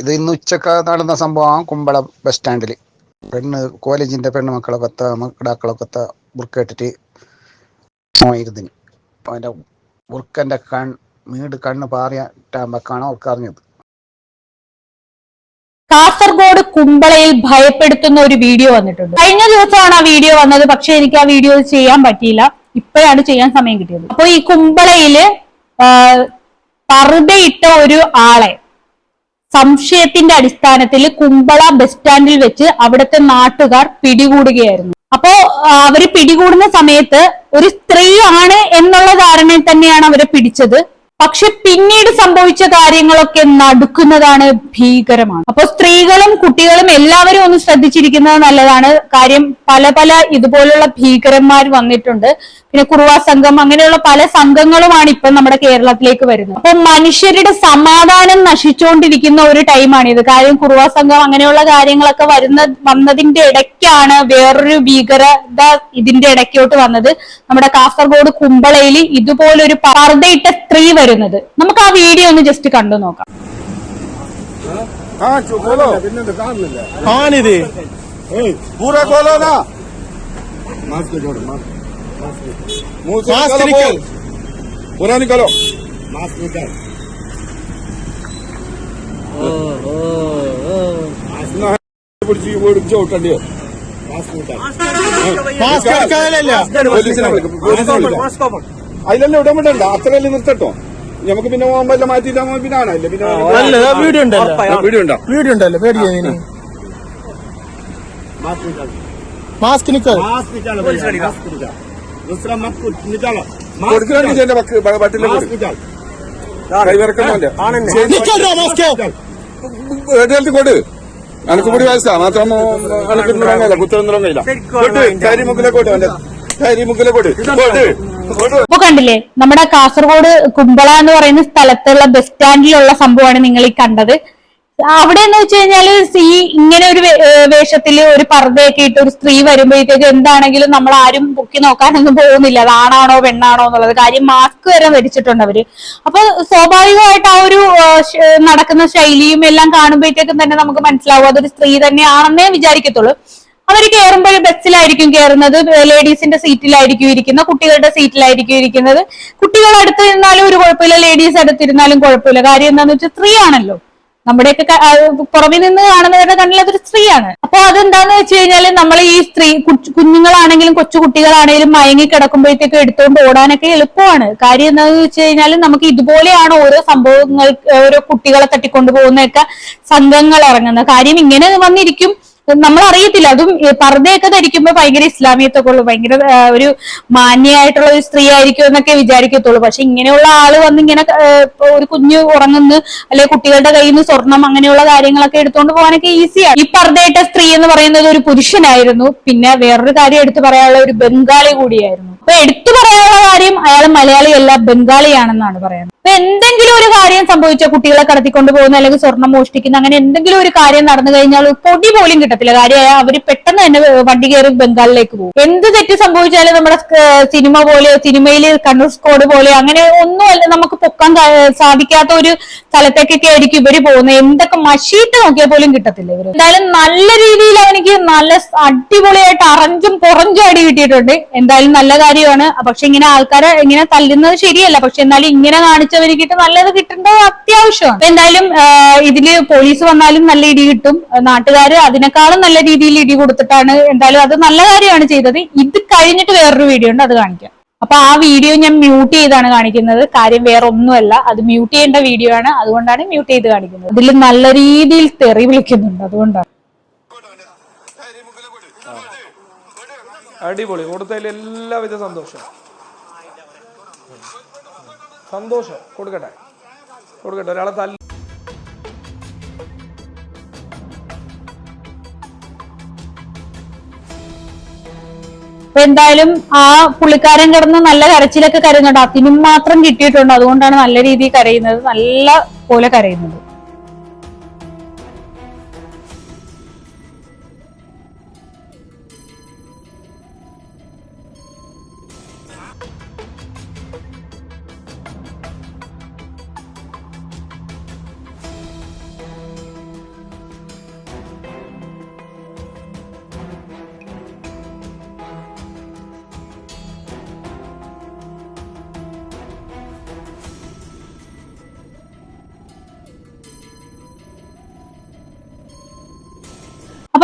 ഇത് ഇന്ന് ഉച്ചയ്ക്ക് നടന്ന സംഭവം കുമ്പള ബസ് സ്റ്റാൻഡിൽ. പെണ്ണ് കോളേജിന്റെ പെണ്ണുമക്കളൊക്കെ മക്കിടാക്കളൊക്കെ ബുർക്കേട്ടിട്ട് ഇരുന്നിന് അപ്പൊ അവന്റെ ബുർക്കന്റെ കൺ വീട് കണ്ണ് പാറിയാകുമ്പോഴാണ് അവർക്ക് അറിഞ്ഞത് കാസർഗോഡ് കുമ്പളയിൽ ഭയപ്പെടുത്തുന്ന ഒരു വീഡിയോ വന്നിട്ടുണ്ട്. കഴിഞ്ഞ ദിവസമാണ് ആ വീഡിയോ വന്നത് പക്ഷെ എനിക്ക് ആ വീഡിയോ ചെയ്യാൻ പറ്റിയില്ല. ഇപ്പോഴാണ് ചെയ്യാൻ സമയം കിട്ടിയത്. അപ്പൊ ഈ കുമ്പളയിൽ പറുതയിട്ട ഒരു ആളെ സംശയത്തിന്റെ അടിസ്ഥാനത്തിൽ കുമ്പള ബസ് സ്റ്റാൻഡിൽ വെച്ച് അവിടുത്തെ നാട്ടുകാർ പിടികൂടുകയായിരുന്നു. അപ്പോ അവർ പിടികൂടുന്ന സമയത്ത് ഒരു സ്ത്രീയാണ് എന്നുള്ള ധാരണയിൽ തന്നെയാണ് അവരെ പിടിച്ചത്. പക്ഷെ പിന്നീട് സംഭവിച്ച കാര്യങ്ങളൊക്കെ നടുക്കുന്നതാണ് ഭീകരമാണ്. അപ്പൊ സ്ത്രീകളും കുട്ടികളും എല്ലാവരും ഒന്ന് ശ്രദ്ധിച്ചിരിക്കുന്നത് നല്ലതാണ്. കാര്യം പല പല ഇതുപോലുള്ള ഭീകരന്മാർ വന്നിട്ടുണ്ട്. പിന്നെ കുറുവാ സംഘം അങ്ങനെയുള്ള പല സംഘങ്ങളുമാണ് ഇപ്പൊ നമ്മുടെ കേരളത്തിലേക്ക് വരുന്നത്. അപ്പൊ മനുഷ്യരുടെ സമാധാനം നശിച്ചുകൊണ്ടിരിക്കുന്ന ഒരു ടൈമാണ് ഇത്. കാര്യം കുറുവാ സംഘം അങ്ങനെയുള്ള കാര്യങ്ങളൊക്കെ വരുന്ന വന്നതിന്റെ ഇടയ്ക്കാണ് വേറൊരു ഭീകരത ഇതിന്റെ ഇടയ്ക്കോട്ട് വന്നത്. നമ്മുടെ കാസർഗോഡ് കുമ്പളയിൽ ഇതുപോലൊരു പർദ്ദയിട്ട സ്ത്രീ വരുന്നത്. നമുക്ക് ആ വീഡിയോ ഒന്ന് ജസ്റ്റ് കണ്ടു നോക്കാം. ആണിത് പൂര കോലോനാ. മാസ്ക്. मुंह से मास्क निकालो निकाल। बोल पूरा निकालो എന്നാ പിടിച്ച് ഈ വീട് ചവിട്ടണ്ടിയോ മാസ്ക് എടുക്കാനല്ല പോലീസിനെ വിളിക്കും പോലീസിനെ വിളിക്കാം അതിലെല്ലാം ഇടാൻ വിടണ്ട അത്രയല്ലേ നിർത്തട്ടോ നമുക്ക് പിന്നെ പോകുമ്പോ മാറ്റിയിട്ടാ പിന്നെ ആണല്ലേ പിന്നെ അല്ല ദാ വീഡിയോ ഉണ്ടല്ലോ വീഡിയോ ഉണ്ടോ വീഡിയോ ഉണ്ടല്ലോ പേടിക്കാൻ മാസ്ക് നിക്കോ കൊടുക്കണമെങ്കിൽ എന്റെ പട്ടിലെ കൈവിറക്കുന്നവന്റെ നിക്കോ മാസ്ക്? എടുത്ത് കൊടു അനക്ക് കൂടി വയസ്സാ മാത്രം അനക്ക് നിറങ്ങയില്ല കുത്തൊന്നും നിറങ്ങയില്ല കൊട്ട് കരിമുക്കിലെ കൊട്ട് അവന്റെ കരിമുക്കിലെ കൊട്ട് കൊട്ട് കൊട്ട് അപ്പൊ കണ്ടില്ലേ? നമ്മുടെ കാസർഗോഡ് കുമ്പള എന്ന് പറയുന്ന സ്ഥലത്തുള്ള ബസ് സ്റ്റാൻഡിലുള്ള സംഭവമാണ് നിങ്ങൾ ഈ കണ്ടത്. അവിടെ എന്ന് വെച്ച് കഴിഞ്ഞാൽ ഈ ഇങ്ങനെ ഒരു വേഷത്തിൽ ഒരു പർദ്ദയൊക്കെ ഇട്ട് ഒരു സ്ത്രീ വരുമ്പോഴത്തേക്ക് എന്താണെങ്കിലും നമ്മൾ ആരും പൊക്കി നോക്കാനൊന്നും പോകുന്നില്ല. അത് ആണാണോ പെണ്ണാണോ എന്നുള്ളത്. കാര്യം മാസ്ക് വരെ ധരിച്ചിട്ടുണ്ട് അവർ. അപ്പൊ സ്വാഭാവികമായിട്ട് ആ ഒരു നടക്കുന്ന ശൈലിയും എല്ലാം കാണുമ്പോഴത്തേക്കും തന്നെ നമുക്ക് മനസ്സിലാവും. അതൊരു സ്ത്രീ തന്നെയാണെന്നേ വിചാരിക്കത്തുള്ളൂ. അവർ കയറുമ്പോൾ ബസ്സിലായിരിക്കും കയറുന്നത് ലേഡീസിന്റെ സീറ്റിലായിരിക്കും ഇരിക്കുന്നത് കുട്ടികളുടെ സീറ്റിലായിരിക്കും ഇരിക്കുന്നത്. കുട്ടികൾ അടുത്തിരുന്നാലും ഒരു കുഴപ്പമില്ല. ലേഡീസ് അടുത്തിരുന്നാലും കുഴപ്പമില്ല. കാര്യം എന്താണെന്ന് വെച്ചാൽ സ്ത്രീ ആണല്ലോ നമ്മുടെയൊക്കെ പുറമെ നിന്ന് കാണുന്നവരുടെ കണ്ണിൽ അതൊരു സ്ത്രീയാണ്. അപ്പൊ അതെന്താന്ന് വെച്ച് കഴിഞ്ഞാൽ നമ്മൾ ഈ സ്ത്രീ കുഞ്ഞുങ്ങളാണെങ്കിലും കൊച്ചു കുട്ടികളാണെങ്കിലും മയങ്ങി കിടക്കുമ്പോഴത്തേക്കും എടുത്തുകൊണ്ട് ഓടാനൊക്കെ എളുപ്പമാണ്. കാര്യം എന്താന്ന് വെച്ച് കഴിഞ്ഞാൽ നമുക്ക് ഇതുപോലെയാണ് ഓരോ സംഭവങ്ങൾ ഓരോ കുട്ടികളെ തട്ടിക്കൊണ്ടു പോകുന്നൊക്കെ സംഘങ്ങൾ ഇറങ്ങുന്നത്. കാര്യം ഇങ്ങനെ വന്നിരിക്കും. നമ്മൾ അറിയത്തില്ല അതും പർദ്ദയൊക്കെ ധരിക്കുമ്പോൾ ഭയങ്കര ഇസ്ലാമിയത്തൊക്കെ ഉള്ളു. ഭയങ്കര ഒരു മാന്യായിട്ടുള്ള ഒരു സ്ത്രീ ആയിരിക്കും എന്നൊക്കെ വിചാരിക്കത്തുള്ളൂ. പക്ഷെ ഇങ്ങനെയുള്ള ആൾ വന്ന് ഇങ്ങനെ ഒരു കുഞ്ഞ് ഉറങ്ങുന്ന അല്ലെ കുട്ടികളുടെ കയ്യിൽ നിന്ന് സ്വർണം അങ്ങനെയുള്ള കാര്യങ്ങളൊക്കെ എടുത്തുകൊണ്ട് പോകാനൊക്കെ ഈസിയാണ്. ഈ പർദ്ദയിട്ട സ്ത്രീ എന്ന് പറയുന്നത് ഒരു പുരുഷനായിരുന്നു. പിന്നെ വേറൊരു കാര്യം എടുത്തു പറയാനുള്ള ഒരു ബംഗാളി കൂടിയായിരുന്നു. അപ്പൊ എടുത്തു പറയാനുള്ള കാര്യം അയാൾ മലയാളിയല്ല ബംഗാളിയാണെന്നാണ് പറയുന്നത്. അപ്പൊ എന്തെങ്കിലും ഒരു കാര്യം സംഭവിച്ച കുട്ടികളെ കടത്തിക്കൊണ്ട് പോകുന്ന അല്ലെങ്കിൽ സ്വർണം മോഷ്ടിക്കുന്ന അങ്ങനെ എന്തെങ്കിലും ഒരു കാര്യം നടന്നു കഴിഞ്ഞാൽ പൊടി പോലും കിട്ടത്തില്ല. കാര്യമായ അവർ പെട്ടെന്ന് തന്നെ വണ്ടി കയറി ബംഗാളിലേക്ക് പോകും. എന്ത് തെറ്റ് സംഭവിച്ചാലും നമ്മുടെ സിനിമ പോലെ സിനിമയിൽ കണ്ണൂർ സ്കോഡ് പോലെ അങ്ങനെ ഒന്നും അല്ല നമുക്ക് പൊക്കാൻ സാധിക്കാത്ത ഒരു സ്ഥലത്തേക്കൊക്കെ ആയിരിക്കും ഇവർ പോകുന്നത്. എന്തൊക്കെ മഷീട്ട് നോക്കിയാൽ പോലും കിട്ടത്തില്ല ഇവർ. എന്തായാലും നല്ല രീതിയിൽ അവനിക്ക് നല്ല അടിപൊളിയായിട്ട് അറഞ്ചും പുറഞ്ചും അടി കിട്ടിയിട്ടുണ്ട്. എന്തായാലും നല്ല കാര്യമാണ്. പക്ഷെ ഇങ്ങനെ ആൾക്കാരെ ഇങ്ങനെ തല്ലുന്നത് ശരിയല്ല. പക്ഷെ എന്നാലും ഇങ്ങനെ കാണിച്ചവരിക്കിട്ട് നല്ലത് കിട്ടേണ്ടത് അത്യാവശ്യമാണ്. അപ്പൊ എന്തായാലും ഇതിൽ പോലീസ് വന്നാലും നല്ല ഇടി കിട്ടും. നാട്ടുകാർ അതിനേക്കാളും നല്ല രീതിയിൽ ഇടി കൊടുത്തിട്ടാണ് എന്തായാലും അത് നല്ല കാര്യമാണ് ചെയ്തത്. ഇത് കഴിഞ്ഞിട്ട് വേറൊരു വീഡിയോ ഉണ്ട് അത് കാണിക്കാം. അപ്പൊ ആ വീഡിയോ ഞാൻ മ്യൂട്ട് ചെയ്താണ് കാണിക്കുന്നത്. കാര്യം വേറെ ഒന്നുമല്ല അത് മ്യൂട്ട് ചെയ്യേണ്ട വീഡിയോ ആണ്. അതുകൊണ്ടാണ് മ്യൂട്ട് ചെയ്ത് കാണിക്കുന്നത്. ഇതിൽ നല്ല രീതിയിൽ തെറി വിളിക്കുന്നുണ്ട്. അതുകൊണ്ടാണ്. അടിപൊളി. കൊടുത്തതിൽ എല്ലാവിധ സന്തോഷം സന്തോഷം. കൊടുക്കട്ടെ. കൊടുക്കട്ടെ. ഒരാളെ തല്ല എന്തായാലും ആ പുള്ളിക്കാരൻ കിടന്ന് നല്ല കരച്ചിലൊക്കെ കരയുന്നുണ്ട്. അതിനും മാത്രം കിട്ടിയിട്ടുണ്ട്. അതുകൊണ്ടാണ് നല്ല രീതിയിൽ കരയുന്നത്. നല്ല പോലെ കരയുന്നത്.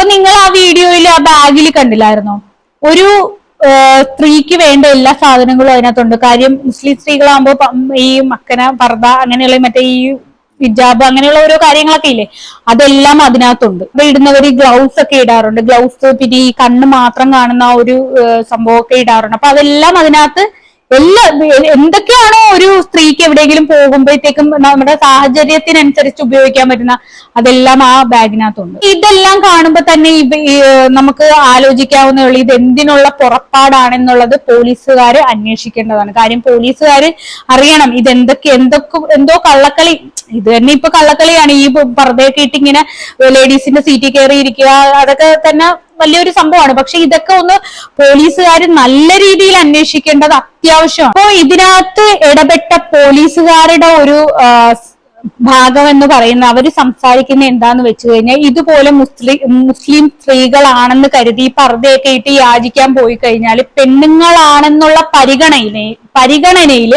അപ്പൊ നിങ്ങൾ ആ വീഡിയോയിൽ ആ ബാഗിൽ കണ്ടില്ലായിരുന്നോ? ഒരു സ്ത്രീക്ക് വേണ്ട എല്ലാ സാധനങ്ങളും അതിനകത്തുണ്ട്. കാര്യം മുസ്ലിം സ്ത്രീകളാകുമ്പോൾ ഈ മക്കന പർദ അങ്ങനെയുള്ള മറ്റേ ഈ ഹിജാബ് അങ്ങനെയുള്ള ഓരോ കാര്യങ്ങളൊക്കെ ഇല്ലേ? അതെല്ലാം അതിനകത്തുണ്ട്. അപ്പൊ ഇടുന്നവര് ഗ്ലൗസ് ഒക്കെ ഇടാറുണ്ട്. ഗ്ലൗസ് പിന്നെ ഈ കണ്ണ് മാത്രം കാണുന്ന ഒരു സംഭവമൊക്കെ ഇടാറുണ്ട്. അപ്പൊ അതെല്ലാം അതിനകത്ത് എല്ലാ എന്തൊക്കെയാണോ ഒരു സ്ത്രീക്ക് എവിടെയെങ്കിലും പോകുമ്പോഴത്തേക്കും നമ്മുടെ സാഹചര്യത്തിനനുസരിച്ച് ഉപയോഗിക്കാൻ പറ്റുന്ന അതെല്ലാം ആ ബാഗിനകത്തുണ്ട്. ഇതെല്ലാം കാണുമ്പോൾ തന്നെ നമുക്ക് ആലോചിക്കാവുന്നേ ഉള്ളൂ ഇത് എന്തിനുള്ള പുറപ്പാടാണെന്നുള്ളത് പോലീസുകാർ അന്വേഷിക്കേണ്ടതാണ്. കാര്യം പോലീസുകാർ അറിയണം ഇത് എന്തൊക്കെ എന്തൊക്കെ എന്തോ കള്ളക്കളി ഇത് തന്നെ ഇപ്പൊ കള്ളക്കളിയാണ്. ഈ പർദ്ദയൊക്കെ ഇട്ട് ഇങ്ങനെ ലേഡീസിന്റെ സീറ്റിൽ കയറി ഇരിക്കുക അതൊക്കെ തന്നെ വലിയൊരു സംഭവമാണ്. പക്ഷെ ഇതൊക്കെ ഒന്ന് പോലീസുകാർ നല്ല രീതിയിൽ അന്വേഷിക്കേണ്ടത് അത്യാവശ്യമാണ്. അപ്പോ ഇതിനകത്ത് ഇടപെട്ട പോലീസുകാരുടെ ഒരു ഭാഗം എന്ന് പറയുന്ന അവർ സംസാരിക്കുന്ന എന്താന്ന് വെച്ച് കഴിഞ്ഞാൽ ഇതുപോലെ മുസ്ലിം മുസ്ലിം സ്ത്രീകളാണെന്ന് കരുതി പർദ്ദയൊക്കെ ഇട്ട് യാചിക്കാൻ പോയി കഴിഞ്ഞാൽ പെണ്ണുങ്ങളാണെന്നുള്ള പരിഗണനയിൽ പരിഗണനയിൽ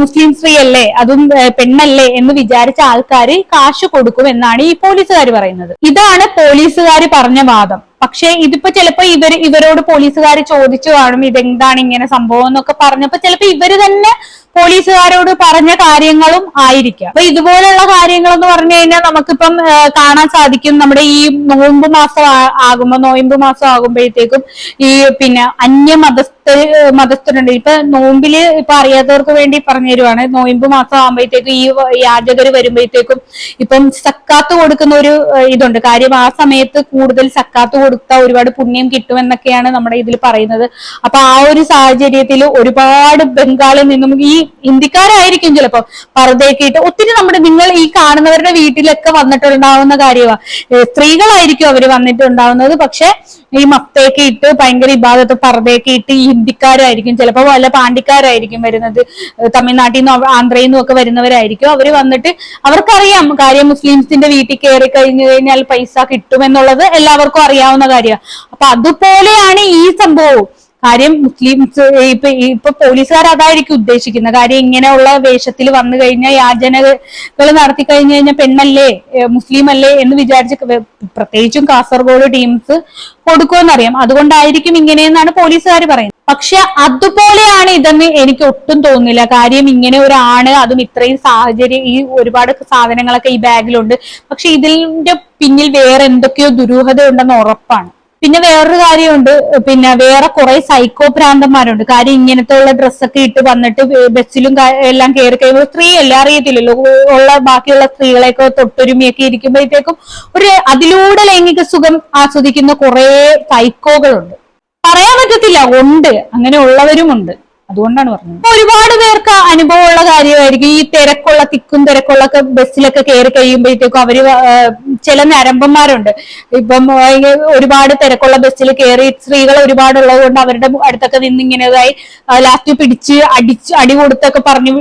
മുസ്ലിം സ്ത്രീ അല്ലേ അതും പെണ്ണല്ലേ എന്ന് വിചാരിച്ച ആൾക്കാർ കാശ് കൊടുക്കും എന്നാണ് ഈ പോലീസുകാർ പറയുന്നത്. ഇതാണ് പോലീസുകാർ പറഞ്ഞ വാദം. പക്ഷേ ഇതിപ്പോ ചിലപ്പോ ഇവർ ഇവരോട് പോലീസുകാർ ചോദിച്ചു കാണും ഇതെന്താണ് ഇങ്ങനെ സംഭവം എന്നൊക്കെ പറഞ്ഞപ്പോ ചിലപ്പോ ഇവർ തന്നെ പോലീസുകാരോട് പറഞ്ഞ കാര്യങ്ങളും ആയിരിക്കാം. അപ്പൊ ഇതുപോലുള്ള കാര്യങ്ങൾ എന്ന് പറഞ്ഞു കഴിഞ്ഞാൽ നമുക്കിപ്പം കാണാൻ സാധിക്കും നമ്മുടെ ഈ നോയമ്പ് മാസം ആകുമ്പോൾ ആകുമ്പോ നോയമ്പ് മാസം ആകുമ്പോഴത്തേക്കും ഈ പിന്നെ അന്യ മതസ്ഥ മതസ്ഥരുണ്ട്. ഇപ്പൊ നോമ്പിൽ ഇപ്പൊ അറിയാത്തവർക്ക് വേണ്ടി പറഞ്ഞു തരുവാണ് നോയമ്പ് മാസം ആകുമ്പോഴത്തേക്കും ഈ യാചകർ വരുമ്പോഴത്തേക്കും ഇപ്പം സക്കാത്ത് കൊടുക്കുന്ന ഒരു ഇതുണ്ട്. കാര്യം ആ സമയത്ത് കൂടുതൽ സക്കാത്ത് കൊടുത്താൽ ഒരുപാട് പുണ്യം കിട്ടുമെന്നൊക്കെയാണ് നമ്മുടെ ഇതിൽ പറയുന്നത്. അപ്പൊ ആ ഒരു സാഹചര്യത്തിൽ ഒരുപാട് ബംഗാളിൽ നിന്നും ഈ ഇന്ത്യക്കാരായിരിക്കും ചിലപ്പോ. പർദ്ദയൊക്കെ ഇട്ട് ഒത്തിരി നമ്മുടെ നിങ്ങൾ ഈ കാണുന്നവരുടെ വീട്ടിലൊക്കെ വന്നിട്ടുണ്ടാവുന്ന കാര്യമാണ് സ്ത്രീകളായിരിക്കും അവർ വന്നിട്ടുണ്ടാവുന്നത്. പക്ഷെ ഈ മത്തേക്ക് ഇട്ട് ഭയങ്കര ഇബാദത്ത് പർദ്ദയൊക്കെ ഇട്ട് ഈ ഹിന്ദിക്കാരായിരിക്കും ചിലപ്പോൾ വല്ല പാണ്ടിക്കാരായിരിക്കും വരുന്നത്. തമിഴ്നാട്ടിൽ നിന്നും ആന്ധ്രയിൽ നിന്നും ഒക്കെ വരുന്നവരായിരിക്കും. അവർ വന്നിട്ട് അവർക്കറിയാം കാര്യം മുസ്ലിംസിന്റെ വീട്ടിൽ കയറി കഴിഞ്ഞു കഴിഞ്ഞാൽ പൈസ കിട്ടുമെന്നുള്ളത് എല്ലാവർക്കും അറിയാവുന്ന കാര്യമാണ് അപ്പൊ അതുപോലെയാണ് ഈ സംഭവവും. കാര്യം മുസ്ലിംസ് ഇപ്പൊ ഇപ്പൊ പോലീസുകാർ അതായിരിക്കും ഉദ്ദേശിക്കുന്നത്. കാര്യം ഇങ്ങനെയുള്ള വേഷത്തിൽ വന്നു കഴിഞ്ഞാൽ യാചനകൾ നടത്തി കഴിഞ്ഞു കഴിഞ്ഞാൽ പെണ്ണല്ലേ മുസ്ലിം അല്ലേ എന്ന് വിചാരിച്ച് പ്രത്യേകിച്ചും കാസർഗോഡ് ടീംസ് കൊടുക്കുമെന്നറിയാം. അതുകൊണ്ടായിരിക്കും ഇങ്ങനെയെന്നാണ് പോലീസുകാർ പറയുന്നത്. പക്ഷെ അതുപോലെയാണ് ഇതെന്ന് എനിക്ക് ഒട്ടും തോന്നില്ല കാര്യം ഇങ്ങനെ ഒരാണ് അതും ഇത്രയും സാഹചര്യം ഈ ഒരുപാട് സാധനങ്ങളൊക്കെ ഈ ബാഗിലുണ്ട്. പക്ഷെ ഇതിന്റെ പിന്നിൽ വേറെ എന്തൊക്കെയോ ദുരൂഹത ഉണ്ടെന്ന് ഉറപ്പാണ്. പിന്നെ വേറൊരു കാര്യമുണ്ട്. പിന്നെ വേറെ കുറെ സൈക്കോ ഭ്രാന്തന്മാരുണ്ട്. കാര്യം ഇങ്ങനത്തെ ഉള്ള ഡ്രസ്സൊക്കെ ഇട്ട് വന്നിട്ട് ബസ്സിലും എല്ലാം കയറി കഴിയുമ്പോൾ സ്ത്രീ എല്ലാം അറിയത്തില്ലല്ലോ ഉള്ള ബാക്കിയുള്ള സ്ത്രീകളെയൊക്കെ തൊട്ടൊരുമിയൊക്കെ ഇരിക്കുമ്പോഴത്തേക്കും ഒരു അതിലൂടെ ലൈംഗിക സുഖം ആസ്വദിക്കുന്ന കുറെ സൈക്കോകളുണ്ട് പറയാൻ പറ്റത്തില്ല. ഉണ്ട്. അങ്ങനെ ഉള്ളവരുമുണ്ട്. അതുകൊണ്ടാണ് പറഞ്ഞത്. ഒരുപാട് പേർക്ക് അനുഭവമുള്ള കാര്യമായിരിക്കും. ഈ തിരക്കുള്ള തിക്കും തിരക്കുള്ള ബസ്സിലൊക്കെ കയറി കഴിയുമ്പോഴത്തേക്കും അവർ ചില നരമ്പന്മാരുണ്ട്. ഇപ്പം ഒരുപാട് തിരക്കുള്ള ബസ്സിൽ കയറി സ്ത്രീകൾ ഒരുപാടുള്ളത് കൊണ്ട് അവരുടെ അടുത്തൊക്കെ നിന്ന് ഇങ്ങനെതായി ലാസ്റ്റ് പിടിച്ച് അടിച്ച് അടി കൊടുത്തൊക്കെ പറഞ്ഞു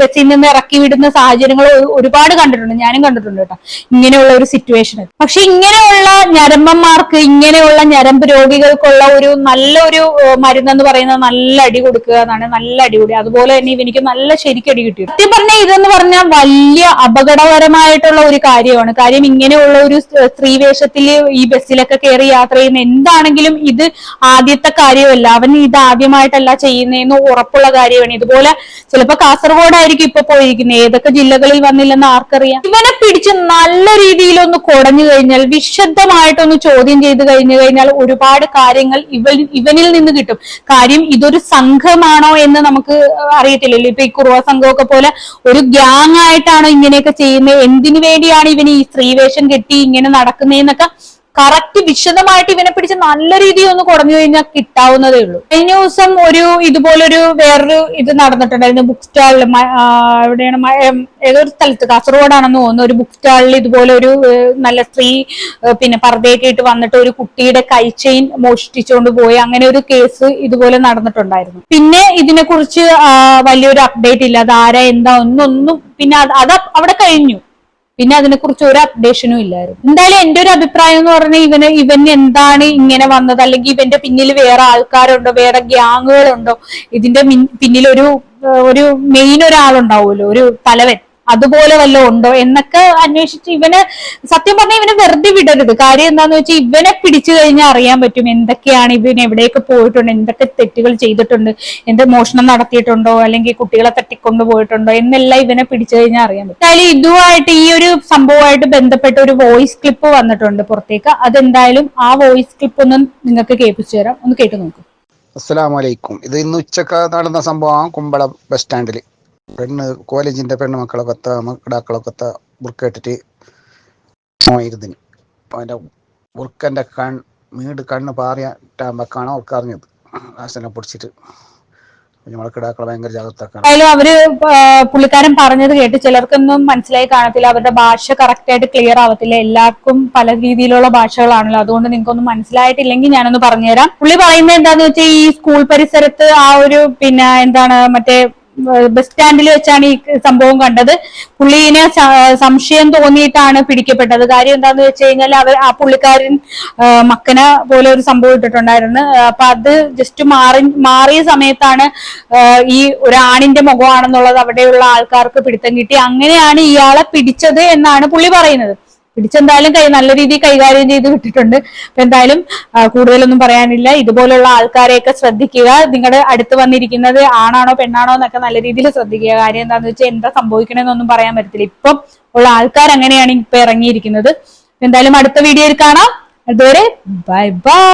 ബസ്സിൽ നിന്ന് ഇറക്കി വിടുന്ന സാഹചര്യങ്ങൾ ഒരുപാട് കണ്ടിട്ടുണ്ട്. ഞാനും കണ്ടിട്ടുണ്ട് കേട്ടോ. ഇങ്ങനെയുള്ള ഒരു സിറ്റുവേഷൻ പക്ഷെ ഇങ്ങനെയുള്ള ഞരമ്പന്മാർക്ക് ഇങ്ങനെയുള്ള ഞരമ്പ് രോഗികൾക്കുള്ള ഒരു നല്ലൊരു മരുന്നെന്ന് പറയുന്നത് നല്ല അടി കൊടുക്കുക എന്നാണ് നല്ല അടിപൊളി. അതുപോലെ തന്നെ ഇവനിക്ക് നല്ല ശരിക്കടി കിട്ടി സത്യം പറഞ്ഞാൽ ഇതെന്ന് പറഞ്ഞാൽ വലിയ അപകടകരമായിട്ടുള്ള ഒരു കാര്യമാണ്. കാര്യം ഇങ്ങനെയുള്ള ഒരു സ്ത്രീ വേഷത്തിൽ ഈ ബസ്സിലൊക്കെ കയറി യാത്ര ചെയ്യുന്ന എന്താണെങ്കിലും ഇത് ആദ്യത്തെ കാര്യമല്ല. അവൻ ഇത് ആദ്യമായിട്ടല്ല ചെയ്യുന്നതെന്ന് ഉറപ്പുള്ള കാര്യമാണ്. ഇതുപോലെ ചിലപ്പോ കാസർഗോഡായിരിക്കും ഇപ്പൊ പോയിരിക്കുന്നത്. ഏതൊക്കെ ജില്ലകളിൽ വന്നില്ലെന്ന് ആർക്കറിയാം? ഇവനെ പിടിച്ച് നല്ല രീതിയിലൊന്ന് കുടഞ്ഞു കഴിഞ്ഞാൽ വിശദമായിട്ടൊന്ന് ചോദ്യം ചെയ്ത് കഴിഞ്ഞു കഴിഞ്ഞാൽ ഒരുപാട് കാര്യങ്ങൾ ഇവൻ ഇവനിൽ നിന്ന് കിട്ടും. കാര്യം ഇതൊരു സംഘമാണോ എന്ന് നമുക്ക് അറിയത്തില്ലല്ലോ. ഇപ്പൊ ഈ കുറുവ സംഘമൊക്കെ പോലെ ഒരു ഗ്യാങ് ആയിട്ടാണോ ഇങ്ങനെയൊക്കെ ചെയ്യുന്നത്? എന്തിനു വേണ്ടിയാണ് ഇവന് ഈ സ്ത്രീവേഷം കെട്ടി ഇങ്ങനെ നടക്കുന്നതെന്നൊക്കെ കറക്റ്റ് വിശദമായിട്ട് ഇവനെ പിടിച്ച് നല്ല രീതിയിൽ ഒന്ന് കുറഞ്ഞു കഴിഞ്ഞാൽ കിട്ടാവുന്നതേ ഉള്ളൂ. കഴിഞ്ഞ ദിവസം ഒരു ഇതുപോലൊരു വേറൊരു ഇത് നടന്നിട്ടുണ്ടായിരുന്നു ബുക്ക് സ്റ്റാളിൽ എവിടെയാണ് ഏതൊരു സ്ഥലത്ത് കാസർഗോഡാണെന്ന് തോന്നുന്നു. ഒരു ബുക്ക് സ്റ്റാളിൽ ഇതുപോലെ ഒരു നല്ല സ്ത്രീ പിന്നെ പർദ്ദയൊക്കെ ഇട്ട് വന്നിട്ട് ഒരു കുട്ടിയുടെ കൈ ചെയിൻ മോഷ്ടിച്ചുകൊണ്ട് പോയി. അങ്ങനെ ഒരു കേസ് ഇതുപോലെ നടന്നിട്ടുണ്ടായിരുന്നു. പിന്നെ ഇതിനെ കുറിച്ച് വലിയൊരു അപ്ഡേറ്റ് ഇല്ല. അത് ആരാ എന്താ ഒന്നൊന്നും പിന്നെ അത് അവിടെ കഴിഞ്ഞു. പിന്നെ അതിനെക്കുറിച്ച് ഒരു അപ്ഡേഷനും ഇല്ലായിരുന്നു. എന്തായാലും എന്റെ ഒരു അഭിപ്രായം എന്ന് പറഞ്ഞാൽ ഇവന് ഇവൻ എന്താണ് ഇങ്ങനെ വന്നത്? അല്ലെങ്കിൽ ഇവന്റെ പിന്നിൽ വേറെ ആൾക്കാരുണ്ടോ? വേറെ ഗ്യാങ്ങുകളുണ്ടോ? ഇതിന്റെ പിന്നിൽ ഒരു ഒരു മെയിൻ ഒരാളുണ്ടാവുമല്ലോ? ഒരു തലവൻ. അതുപോലെ വല്ലതും ഉണ്ടോ എന്നൊക്കെ അന്വേഷിച്ച് ഇവനെ സത്യം പറഞ്ഞാൽ ഇവനെ വെറുതെ വിടരുത്. കാര്യം എന്താന്ന് വെച്ചാൽ ഇവനെ പിടിച്ചു കഴിഞ്ഞാൽ അറിയാൻ പറ്റും എന്തൊക്കെയാണ് ഇവൻ എവിടെയൊക്കെ പോയിട്ടുണ്ട് എന്തൊക്കെ തെറ്റുകൾ ചെയ്തിട്ടുണ്ട് എന്ത് മോഷണം നടത്തിയിട്ടുണ്ടോ അല്ലെങ്കിൽ കുട്ടികളെ തട്ടിക്കൊണ്ടു പോയിട്ടുണ്ടോ എന്നെല്ലാം ഇവനെ പിടിച്ചു കഴിഞ്ഞാൽ അറിയാൻ പറ്റും. എന്തായാലും ഇതുമായിട്ട് ഈ ഒരു സംഭവമായിട്ട് ബന്ധപ്പെട്ട ഒരു വോയിസ് ക്ലിപ്പ് വന്നിട്ടുണ്ട് പുറത്തേക്ക്. അതെന്തായാലും ആ വോയിസ് ക്ലിപ്പ് ഒന്ന് നിങ്ങൾക്ക് കേൾപ്പിച്ചു തരാം. ഒന്ന് കേട്ടു നോക്കും. അസ്സലാമു അലൈക്കും. ഇത് ഇന്ന് ഉച്ചയ്ക്ക് നടന്ന സംഭവം കുമ്പള ബസ് സ്റ്റാൻഡിൽ പെണ്ണ് കോളേജിന്റെ പെണ്ണ് മക്കളെ കൊത്ത മക്കിടാക്കളൊക്കെ ബുർക്കേട്ടിട്ട് പോയിരുന്നിന് അവന്റെ അതിന്റെ ബുർക്കന്റെ കൺ വീട് കണ്ണ് പാറിയാകുമ്പോഴാണ് അവർക്ക് അറിഞ്ഞത് ആശനെ പൊടിച്ചിട്ട് എന്തായാലും അവർ പുള്ളിക്കാരൻ പറഞ്ഞത് കേട്ട് ചിലർക്കൊന്നും മനസ്സിലായി കാണത്തില്ല. അവരുടെ ഭാഷ കറക്റ്റ് ആയിട്ട് ക്ലിയർ ആവത്തില്ല. എല്ലാവർക്കും പല രീതിയിലുള്ള ഭാഷകളാണല്ലോ. അതുകൊണ്ട് നിങ്ങൾക്കൊന്നും മനസ്സിലായിട്ടില്ലെങ്കിൽ ഞാനൊന്ന് പറഞ്ഞുതരാം. പുള്ളി പറയുന്നത് എന്താന്ന് വെച്ചാൽ ഈ സ്കൂൾ പരിസരത്ത് ആ ഒരു പിന്നെ എന്താണ് മറ്റേ ബസ് സ്റ്റാൻഡിൽ വെച്ചാണ് ഈ സംഭവം കണ്ടത്. പുള്ളീനെ സംശയം തോന്നിയിട്ടാണ് പിടിക്കപ്പെട്ടത്. കാര്യം എന്താന്ന് വെച്ച് കഴിഞ്ഞാൽ അവർ ആ പുള്ളിക്കാരൻ മക്കനെ പോലെ ഒരു സംഭവം ഇട്ടിട്ടുണ്ടായിരുന്നു. അപ്പൊ അത് ജസ്റ്റ് മാറി മാറിയ സമയത്താണ് ഈ ഒരു ആണിന്റെ മുഖമാണെന്നുള്ളത് അവിടെയുള്ള ആൾക്കാർക്ക് പിടുത്തം കിട്ടി. അങ്ങനെയാണ് ഇയാളെ പിടിച്ചത് എന്നാണ് പുള്ളി പറയുന്നത്. പിടിച്ചെന്തായാലും കൈ നല്ല രീതിയിൽ കൈകാര്യം ചെയ്ത് വിട്ടിട്ടുണ്ട്. അപ്പൊ എന്തായാലും കൂടുതലൊന്നും പറയാനില്ല. ഇതുപോലുള്ള ആൾക്കാരെയൊക്കെ ശ്രദ്ധിക്കുക. നിങ്ങളുടെ അടുത്ത് വന്നിരിക്കുന്നത് ആണാണോ പെണ്ണാണോ എന്നൊക്കെ നല്ല രീതിയിൽ ശ്രദ്ധിക്കുക. കാര്യം എന്താണെന്ന് വെച്ചാൽ എന്താ സംഭവിക്കണമെന്നൊന്നും പറയാൻ പറ്റത്തില്ല. ഇപ്പം ഉള്ള ആൾക്കാർ അങ്ങനെയാണ് ഇപ്പൊ ഇറങ്ങിയിരിക്കുന്നത്. എന്തായാലും അടുത്ത വീഡിയോയിൽ കാണാം. അതുവരെ ബൈ ബൈ